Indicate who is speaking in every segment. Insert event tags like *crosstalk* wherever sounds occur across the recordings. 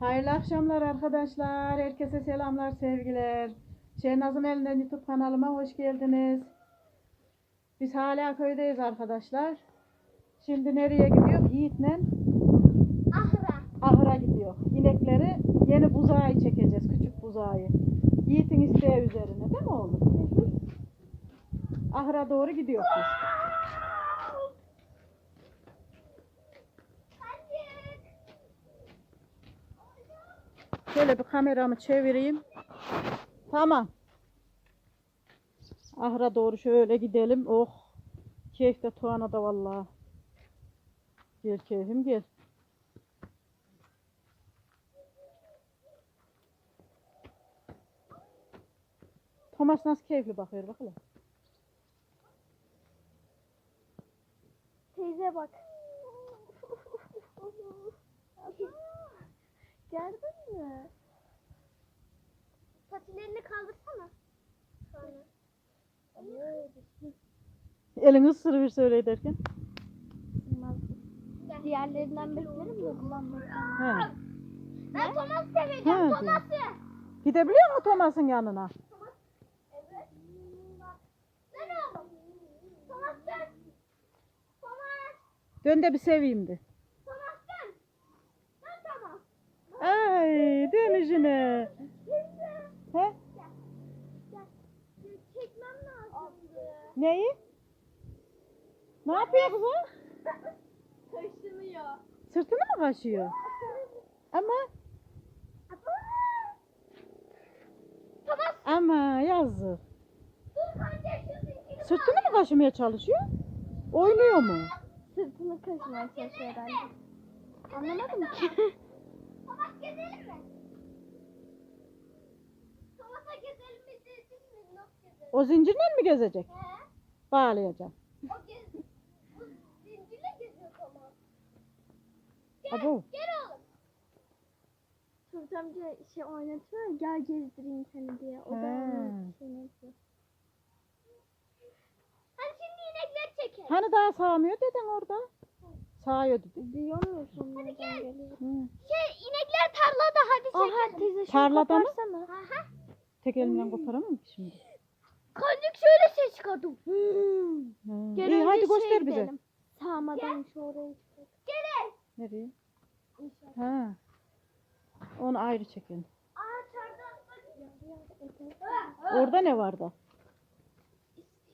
Speaker 1: Hayırlı akşamlar arkadaşlar. Herkese selamlar, sevgiler. Şehnaz'ın elinden YouTube kanalıma hoş geldiniz. Biz hala köydeyiz arkadaşlar. Şimdi nereye gidiyor? Yiğit'le
Speaker 2: Ahra.
Speaker 1: ahıra gidiyor. İnekleri yeni buzağı çekeceğiz. Küçük buzağı. Yiğit'in isteği üzerine değil mi oğlum? Ahıra doğru gidiyor biz. Şöyle bir kameramı çevireyim. Tamam. Ahıra doğru şöyle gidelim. Oh. Keyif de Tuana da vallahi. Gel keyfim gel. Thomas nasıl keyifli bakıyor bakalım.
Speaker 2: Teyze bak. *laughs* Gördün mü? Patilerini kaldırsana. Şöyle.
Speaker 1: Elini ısırır söyle derken.
Speaker 2: Diğerlerinden beklerim de beklerim.
Speaker 1: He.
Speaker 2: Ben Thomas seveceğim.
Speaker 1: He,
Speaker 2: Thomas'ı.
Speaker 1: Gidebiliyor mu Thomas'ın yanına?
Speaker 2: Evet. Sen oğlum. Thomas dön. Thomas.
Speaker 1: Dön de bir seveyim de.
Speaker 2: Thomas dön. Dön Thomas.
Speaker 1: Ay dönüşüne. He?
Speaker 2: Çekmem lazımdı.
Speaker 1: Neyi? Ne yapıyor kızım?
Speaker 2: Taşınıyor.
Speaker 1: Sırtını mı kaşıyor? Ama ama yazık. Sırtını mı kaşımaya çalışıyor? Oynuyor mu?
Speaker 2: Sırtını kaşımaya çalışıyor herhalde. Anlamadım ki. Thomas gezelim mi? Thomas'a gezelim mi dedim mi? Nasıl gezelim?
Speaker 1: O zincirle mi gezecek?
Speaker 2: He?
Speaker 1: Bağlayacağım.
Speaker 2: O gez... Bu zincirle geziyor Thomas. Gel,
Speaker 1: Abo.
Speaker 2: gel oğlum. Turgut amca şey oynatıyor ya, gel gezdireyim seni diye. O da
Speaker 1: He.
Speaker 2: şeyini yapıyor. Hadi şimdi inekleri çekelim.
Speaker 1: Hani daha sağmıyor deden orada. Sağıyor dedi.
Speaker 2: Diyor musun? Hadi gel.
Speaker 1: Hı.
Speaker 2: Şey inekler tarlada hadi çekelim. Aha teyze şunu
Speaker 1: Tarlada mı?
Speaker 2: koparsana. Aha.
Speaker 1: Tek elimden koparamam ki şimdi.
Speaker 2: Şöyle ses çıkardı.
Speaker 1: Hı.
Speaker 2: Gel
Speaker 1: İyi hadi
Speaker 2: şey
Speaker 1: göster bize.
Speaker 2: Sağmadan şu oraya çıkalım. Gelin.
Speaker 1: Nereye? Ha. Onu ayrı
Speaker 2: çardak.
Speaker 1: Orada ne vardı?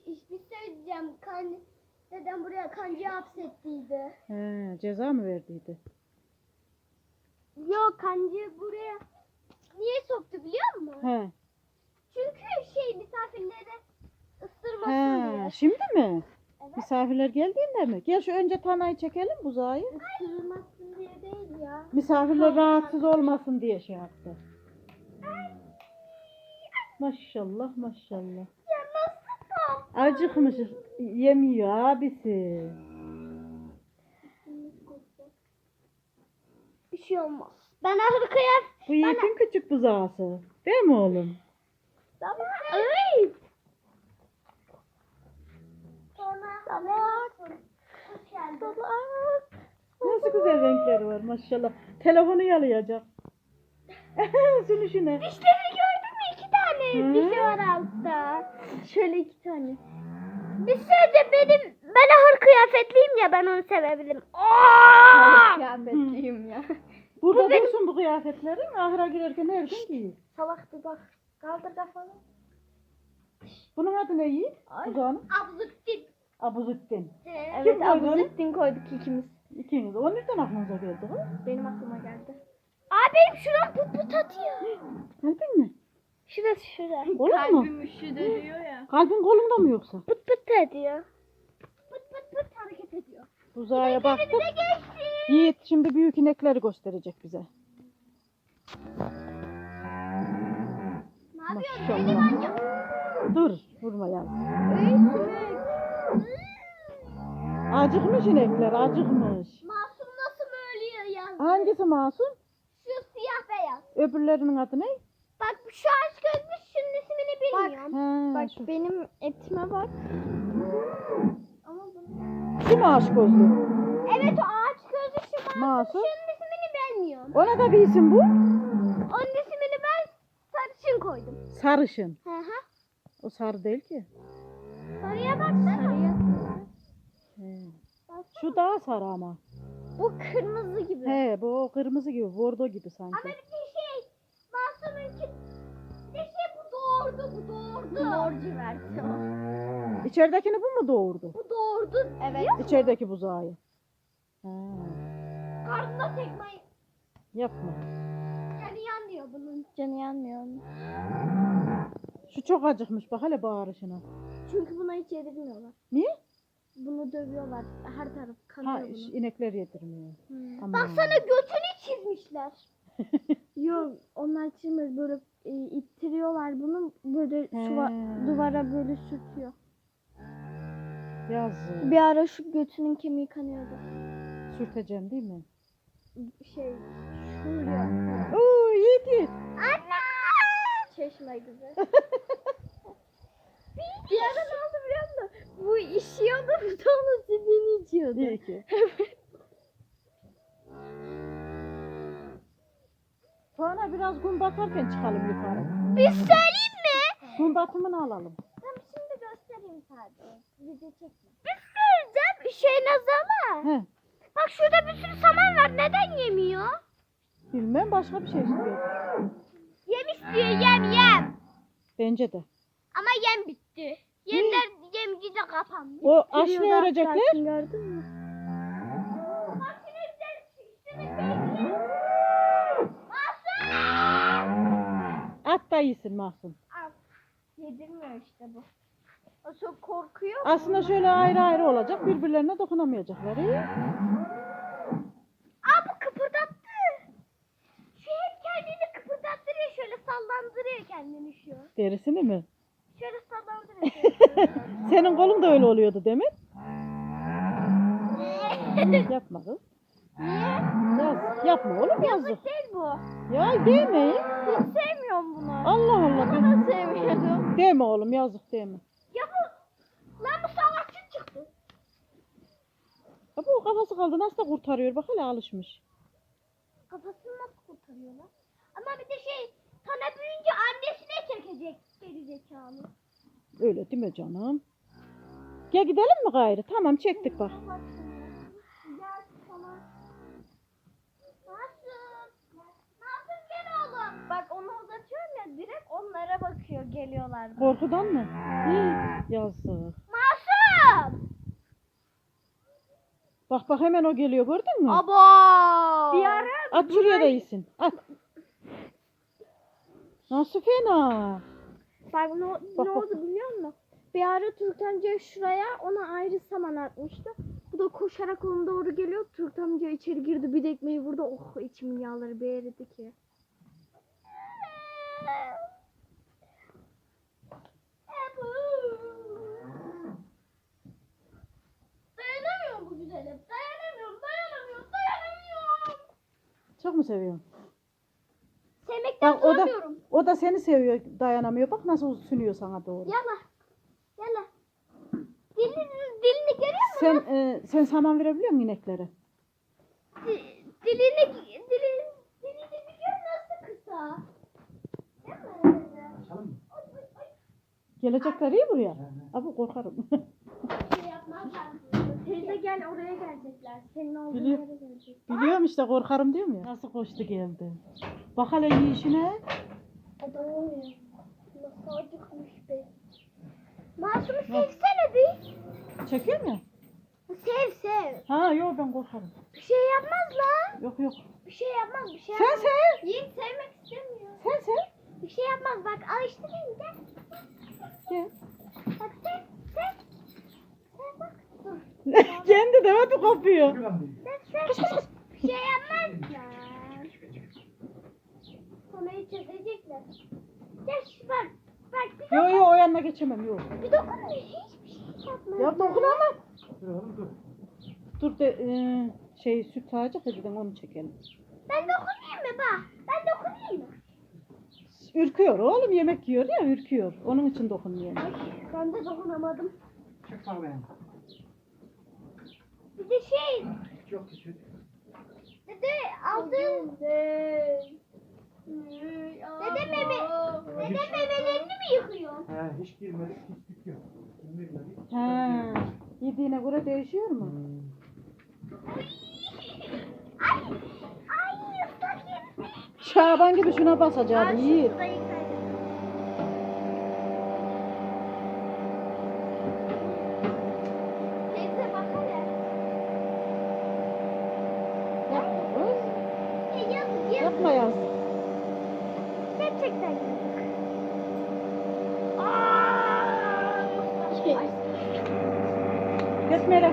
Speaker 2: Bir söyleyeceğim. Kan... Dedem buraya kancayı hapsettiydi.
Speaker 1: He, ceza mı verdiydi?
Speaker 2: Yok kancayı buraya niye soktu biliyor musun?
Speaker 1: He.
Speaker 2: Çünkü şey misafirleri ısırmasın diye.
Speaker 1: şimdi mi?
Speaker 2: Evet.
Speaker 1: Misafirler geldiğinde mi? Gel şu önce tanayı çekelim buzağı.
Speaker 2: Isırılmasın diye değil ya.
Speaker 1: Misafirler rahatsız olmasın diye şey yaptı. Maşallah maşallah.
Speaker 2: Ya nasıl.
Speaker 1: Acıkmış yemiyor abisi.
Speaker 2: Bir şey olmaz. Ben ahır kıyar.
Speaker 1: Bu Yiğit'in küçük buzağısı. Değil mi oğlum?
Speaker 2: Tamam. Evet. Geldin. Tamam.
Speaker 1: Nasıl güzel renkleri var maşallah. Telefonu yalayacak. *laughs* Şunu şuna.
Speaker 2: Dişlerini gördün mü? İki tane
Speaker 1: Hı.
Speaker 2: dişi var altta. Şöyle iki tane. Bir sözde benim ben ahır kıyafetliyim ya ben onu sevebilirim. Aa! *laughs*
Speaker 3: Kıyafetliyim ya.
Speaker 1: Burada
Speaker 2: Bu benim-
Speaker 1: bu kıyafetlerin. Ahıra girerken her gün giy.
Speaker 2: Salak bak. Kaldır kafanı.
Speaker 1: Bunun adı ne Yiğit?
Speaker 2: Ay.
Speaker 1: Buzağının? Abuzittin.
Speaker 2: Evet.
Speaker 1: Kim koydu onu?
Speaker 3: Abuzittin koyduk ikimiz.
Speaker 1: İkiniz. O nereden aklınıza geldi? ha?
Speaker 3: Benim aklıma geldi.
Speaker 2: Aa benim şuram put put atıyor.
Speaker 1: Kalbin mi?
Speaker 2: Şurası şura.
Speaker 1: Olur mu?
Speaker 3: Kalbim üşüdü diyor ya.
Speaker 1: Kalbin kolunda mı yoksa?
Speaker 2: Pıt pıt ediyor. Pıt pıt pıt hareket ediyor.
Speaker 1: Buzağa baktık. Yiğit şimdi büyük inekleri gösterecek bize.
Speaker 2: Ne yapıyorsun? Benim annem.
Speaker 1: Maşallah. Dur vurma ya.
Speaker 2: Ey sürek.
Speaker 1: Acıkmış inekler acıkmış.
Speaker 2: Masum nasıl ölüyor ya?
Speaker 1: Hangisi masum?
Speaker 2: Şu siyah beyaz.
Speaker 1: Öbürlerinin adı ne?
Speaker 2: Bak şu aç gözlü şunun ismini bilmiyorum.
Speaker 1: Ha,
Speaker 3: Bak
Speaker 1: şu.
Speaker 3: benim etime bak.
Speaker 2: Ama bunu...
Speaker 1: Şu mu aşk gözlü?
Speaker 2: Evet o ağaç gözlü şu masum.
Speaker 1: Masum.
Speaker 2: Şunun ismini bilmiyorum.
Speaker 1: Ona da bir isim bu.
Speaker 2: Onun ismini ben sarışın koydum.
Speaker 1: Sarışın.
Speaker 2: Hı hı.
Speaker 1: O sarı değil ki.
Speaker 2: Sarıya baksana.
Speaker 1: Daha sarı ama.
Speaker 2: Bu kırmızı gibi.
Speaker 1: He bu o kırmızı gibi, bordo gibi sanki.
Speaker 2: Ama bir de şey, Masum'unki bir de şey bu doğurdu, bu doğurdu. Morcu versiyon.
Speaker 1: İçeridekini bu mu doğurdu?
Speaker 2: Bu doğurdu. Evet.
Speaker 1: İçerideki buzağı. Ha,
Speaker 2: Karnına tekme
Speaker 1: yapma.
Speaker 2: yani yanmıyor bunun. Canı yanmıyor.
Speaker 1: Şu çok acıkmış bak hele bağırışına.
Speaker 2: Çünkü buna hiç yedirmiyorlar.
Speaker 1: Niye?
Speaker 2: Bunu dövüyorlar. Her taraf
Speaker 1: Ha
Speaker 2: kanıyor bunun.
Speaker 1: inekler yedirmiyor.
Speaker 2: Hmm.
Speaker 1: Aman.
Speaker 2: Baksana götünü çizmişler. *laughs* Yok onlar çizmez böyle e, ittiriyorlar bunu böyle suva- duvara böyle sürtüyor.
Speaker 1: Yazık.
Speaker 2: Bir ara şu götünün kemiği kanıyordu.
Speaker 1: Sürteceğim değil mi?
Speaker 2: Şey şuraya.
Speaker 1: Oo yedi.
Speaker 2: Anne! Çeşme gibi. *laughs* bir ara musun? Bu işiyordu bu da onun sütünü içiyordu.
Speaker 1: İyi ki. Sonra biraz gün batarken çıkalım yukarı.
Speaker 2: Bir söyleyeyim mi?
Speaker 1: Gün batımını alalım.
Speaker 2: Tamam şimdi göstereyim sadece. Video çekme. Bir söyleyeceğim. Şey Nazala.
Speaker 1: He.
Speaker 2: Bak şurada bir sürü saman var. Neden yemiyor?
Speaker 1: Bilmem başka bir şey istiyor.
Speaker 2: Yem istiyor yem yem.
Speaker 1: Bence de.
Speaker 2: Ama yem bitti. Yemler yemci de kapanmış.
Speaker 1: O aşını örecekler.
Speaker 2: Gördün mü?
Speaker 1: At da yesin Mahsun.
Speaker 2: Yedirmiyor işte bu. O çok korkuyor.
Speaker 1: Aslında şöyle ayrı ayrı olacak. Birbirlerine dokunamayacaklar. iyi.
Speaker 2: Aa bu kıpırdattı. Şu hep kendini kıpırdattırıyor şöyle sallandırıyor kendini şu.
Speaker 1: Derisini mi?
Speaker 2: Şöyle sallandırıyor. *laughs*
Speaker 1: Senin kolun da öyle oluyordu demin. Yapma kız.
Speaker 2: Niye?
Speaker 1: Yaz. Yapma oğlum yazık.
Speaker 2: Yazık değil bu.
Speaker 1: Ya demeyin.
Speaker 2: Hiç sevmiyorum bunu.
Speaker 1: Allah Allah.
Speaker 2: Bunu da sevmiyorum.
Speaker 1: Deme oğlum yazık deme.
Speaker 2: Ya bu lan bu savaşçı çıktı.
Speaker 1: Ya bu kafası kaldı nasıl da kurtarıyor bak hele alışmış.
Speaker 2: Kafasını nasıl kurtarıyorlar? Ama bir de şey çekecek geri zekalı.
Speaker 1: Öyle değil mi canım? Gel gidelim mi gayrı? Tamam çektik bak.
Speaker 2: Bak onu uzatıyorum ya direkt onlara bakıyor geliyorlar.
Speaker 1: Korkudan mı? Yazık.
Speaker 2: Masum!
Speaker 1: Bak bak hemen o geliyor gördün mü?
Speaker 2: Aba! Bir ara
Speaker 1: At şuraya da iyisin. At. Nasıl fena?
Speaker 2: Bak ne,
Speaker 1: Bak,
Speaker 2: ne oldu biliyor musun? Bir ara Türk amca şuraya ona ayrı saman atmıştı. Bu da koşarak ona doğru geliyor. Türk amca içeri girdi bir de ekmeği vurdu. Oh içimin yağları bir eridi ki. Dayanamıyorum bu güzele. Dayanamıyorum, dayanamıyorum, dayanamıyorum.
Speaker 1: Çok mu seviyorsun? Bak o da,
Speaker 2: duramıyorum.
Speaker 1: o da seni seviyor dayanamıyor. Bak nasıl sünüyor sana doğru.
Speaker 2: Yala. Yala. Dilini, dilini görüyor musun?
Speaker 1: Sen e, sen saman verebiliyor musun ineklere?
Speaker 2: Di- dilini, dilini, dilini gör nasıl kısa. Değil mi? Ay,
Speaker 1: Gelecekler iyi buraya. Abi korkarım. *laughs*
Speaker 2: şey yapmazlar. Teyze gel oraya gelecekler. Senin olduğun
Speaker 1: Biliyorum.
Speaker 2: yere gelecek.
Speaker 1: Biliyorum işte korkarım diyorum ya. Nasıl koştu geldi. Bak hele yiyişine.
Speaker 2: Adam oluyor. Nasıl acıkmış be. Masum'u sevsene bir.
Speaker 1: Çekiyor mu?
Speaker 2: Sev sev.
Speaker 1: Ha yok ben korkarım.
Speaker 2: Bir şey yapmaz lan.
Speaker 1: Yok yok.
Speaker 2: Bir şey yapmaz. Bir şey
Speaker 1: Sen
Speaker 2: yapmaz.
Speaker 1: sev.
Speaker 2: Yiğit sevmek istemiyor.
Speaker 1: Sen sev.
Speaker 2: Bir şey yapmaz. Bak alıştırayım gel.
Speaker 1: Gel.
Speaker 2: Bak sev. Sev bak. Dur.
Speaker 1: Kendi de hadi kopuyor.
Speaker 2: Sev sev. Bir şey yapmaz çözecekler. Gel şu bak. Bak bir,
Speaker 1: Yok yok o yanına geçemem yok.
Speaker 2: bir dokunmuyor. Hiçbir şey yapmaz.
Speaker 1: Ya dokunamam. Dur de e, şey süt ya dedim onu çekelim.
Speaker 2: Ben dokunayım mı bak? Ben dokunayım mı?
Speaker 1: Ürküyor oğlum yemek yiyor ya ürküyor. Onun için dokunmuyor.
Speaker 2: Ay ben de dokunamadım.
Speaker 4: Çok sağ.
Speaker 2: Bir de şey
Speaker 4: Çok küçük.
Speaker 2: Dede aldın. Dede bebe, dede bebelerini mi yıkıyor?
Speaker 4: He, hiç girmedik, hiç yok. Girmedik.
Speaker 1: Ha. Yediğine göre değişiyor mu?
Speaker 2: Ay, ay yerim.
Speaker 1: Şaban gibi şuna basacaktı Yiğit.
Speaker 2: şurada yıkayalım. Teyze bak hele.
Speaker 1: Yapma kız.
Speaker 2: E, yazık yazık.
Speaker 1: Yapma yaz.
Speaker 2: Gerçekten yazık. Aa! Ay,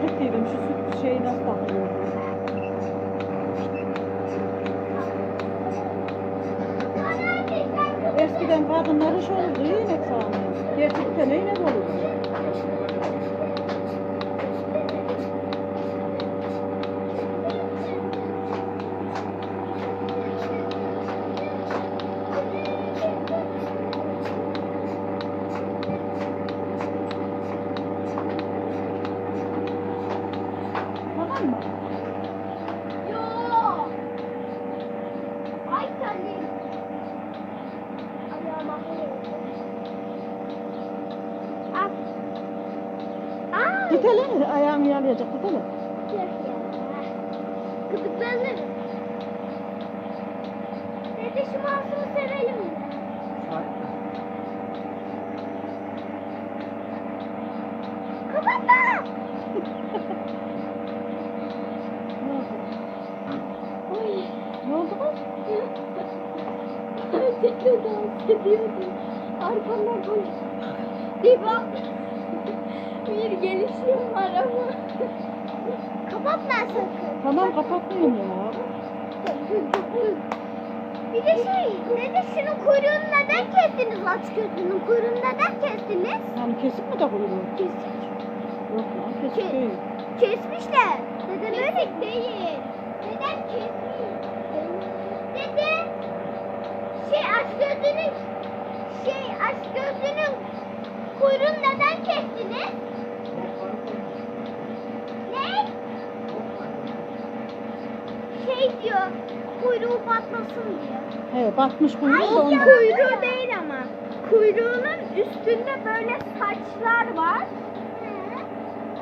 Speaker 1: Merak ettiydim şu süt şeyi nasıl takılıyor. Eskiden kadınlar iş olurdu inek sağmıyor. Gerçekten inek olurdu. Tamam mı?
Speaker 2: Yok. Ay terliyim. Ayağıma Al. Aa,
Speaker 1: Tut hele ayağını yalayacak hele.
Speaker 2: yok ya. Gıdıklanırım. Dede şu masumu sevelim mi? Kapatma.
Speaker 1: Ne oldu?
Speaker 2: Oy.
Speaker 1: Ne oldu kız?
Speaker 2: Ötekle dans ediyordu. Arkamdan koş. Bir bak. Bir gelişim var ama. Kapatma sakın.
Speaker 1: Tamam kapatmayayım ya.
Speaker 2: Bir de şey, dede şunun kuyruğunu neden kestiniz aç gözünün kuyruğunu neden kestiniz?
Speaker 1: Yani kesik mi takılıyor?
Speaker 2: Kesik.
Speaker 1: Yok lan kesik
Speaker 2: Ke-
Speaker 1: değil.
Speaker 2: Kesmişler. Dede böyle değil. Neden kesmiş? Dede gözünün şey aç gözünün kuyruğunu neden kestiniz? Ne? Şey diyor kuyruğu batmasın diyor.
Speaker 1: He batmış kuyruğu da
Speaker 2: Ay
Speaker 1: ondan.
Speaker 2: kuyruğu değil ama. Kuyruğunun üstünde böyle saçlar var.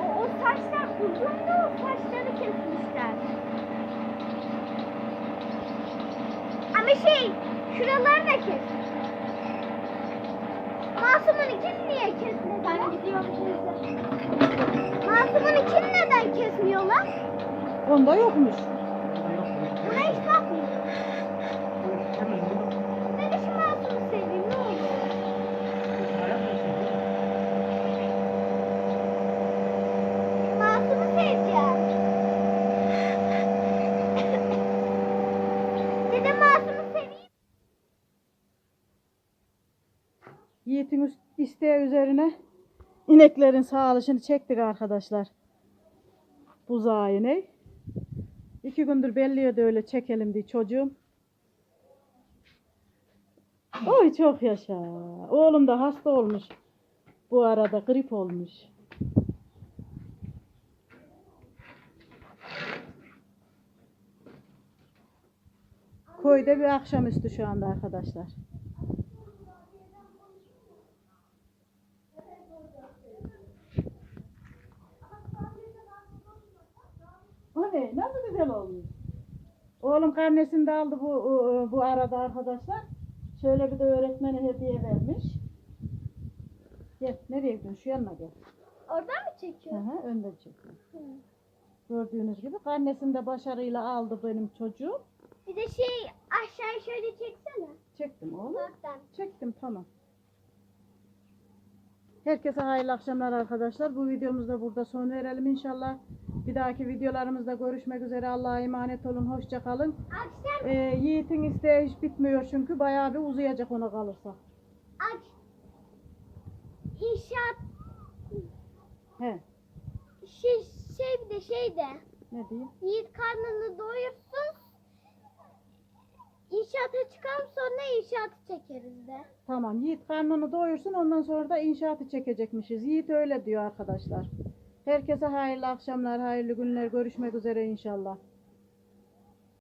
Speaker 2: O, o saçlar uzun da o saçları kesmişler. Ama şey, şuraları da kesmiş. Masum'un kim niye kesmedi? Ben gidiyorum Masum'un kim neden kesmiyorlar?
Speaker 1: Onda yokmuş.
Speaker 2: Buna hiç bakmıyor. Ben de şu Masum'u seveyim ne olur. Masum'u seveceğim. Dede Masum'u seveyim.
Speaker 1: Yiğit'in üst- isteği üzerine ineklerin sağalışını çektik arkadaşlar. Buzağı ineği. İki gündür belliyordu öyle çekelim diye çocuğum. Oy çok yaşa. Oğlum da hasta olmuş. Bu arada grip olmuş. Koyda bir akşamüstü şu anda arkadaşlar. O ne? Nasıl güzel olmuş. Oğlum karnesini de aldı bu bu arada arkadaşlar. Şöyle bir de öğretmene hediye vermiş. Gel nereye gidiyorsun? Şu yanına gel.
Speaker 2: Oradan mı
Speaker 1: Hı
Speaker 2: çekiyor?
Speaker 1: hı, önden çekiyor. Gördüğünüz gibi karnesini de başarıyla aldı benim çocuğum.
Speaker 2: Bir de şey aşağıya şöyle çeksene.
Speaker 1: Çektim oğlum.
Speaker 2: Uzaktan.
Speaker 1: Çektim tamam. Herkese hayırlı akşamlar arkadaşlar. Bu videomuzda burada son verelim inşallah. Bir dahaki videolarımızda görüşmek üzere. Allah'a emanet olun. Hoşça kalın.
Speaker 2: Akşam
Speaker 1: Ee, Yiğit'in isteği hiç bitmiyor çünkü bayağı bir uzayacak ona kalırsa.
Speaker 2: aç. İnşaat
Speaker 1: He.
Speaker 2: şey, şey bir de şey de.
Speaker 1: Ne diyeyim?
Speaker 2: Yiğit karnını doyursun. İnşaata çıkalım sonra inşaatı çekeriz de.
Speaker 1: Tamam. Yiğit karnını doyursun ondan sonra da inşaatı çekecekmişiz. Yiğit öyle diyor arkadaşlar. Herkese hayırlı akşamlar, hayırlı günler. Görüşmek üzere inşallah.